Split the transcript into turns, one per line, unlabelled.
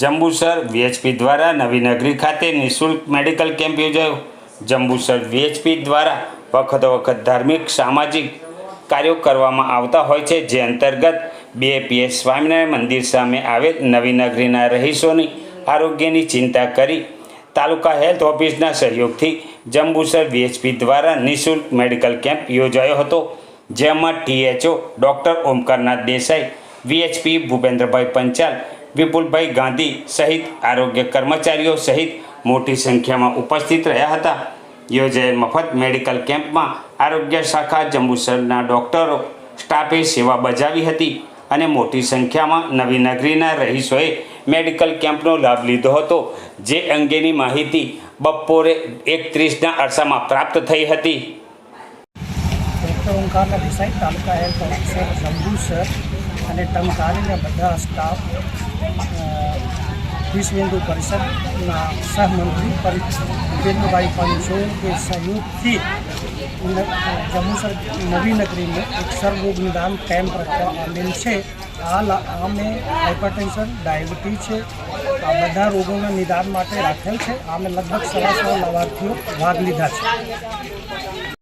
Jambusar VHP દ્વારા નવી નગરી ખાતે નિઃશુલ્ક મેડિકલ કેમ્પ યોજાયો. જંબુસર વીએચપી દ્વારા વખત વખત ધાર્મિક, સામાજિક કાર્યો કરવામાં આવતા હોય છે, જે અંતર્ગત બીએપીએસ સ્વામિનારાયણ મંદિર સામે આવેલ નવી નગરીના રહીશોની આરોગ્યની ચિંતા કરી તાલુકા હેલ્થ ઓફિસના સહયોગથી જંબુસર વીએચપી દ્વારા નિઃશુલ્ક મેડિકલ કેમ્પ યોજાયો હતો, જેમાં THO doctor Omkarnath Desai VHP Bhupendrabhai Panchal Vipulbhai Gandhi સહિત આરોગ્ય કર્મચારીઓ સહિત મોટી સંખ્યામાં ઉપસ્થિત રહ્યા હતા. યોજાયેલ મફત મેડિકલ કેમ્પમાં આરોગ્ય શાખા જંબુસરના ડૉક્ટરો, સ્ટાફે સેવા બજાવી હતી અને મોટી સંખ્યામાં નવી નગરીના રહીશોએ મેડિકલ કેમ્પનો લાભ લીધો હતો, જે અંગેની માહિતી બપોરે એકત્રીસના અરસામાં પ્રાપ્ત થઈ હતી.
અને ટંકારીના બધા સ્ટાફ વિશ્વ હિન્દુ પરિષદના સહમંત્રી ભૂપેન્દ્રભાઈ પંચોલ કે સહયોગથી જંબુસર નવી નગરીમાં એક સર્વરોગ નિદાન કેમ્પ રાખવા આવેલ છે આ લા- આમે હાઇપરટેન્શન ડાયાબિટીસ છે આ બધા રોગોના નિદાન માટે રાખેલ છે આમે લગભગ સવા સો લાભાર્થીઓ ભાગ લીધા છે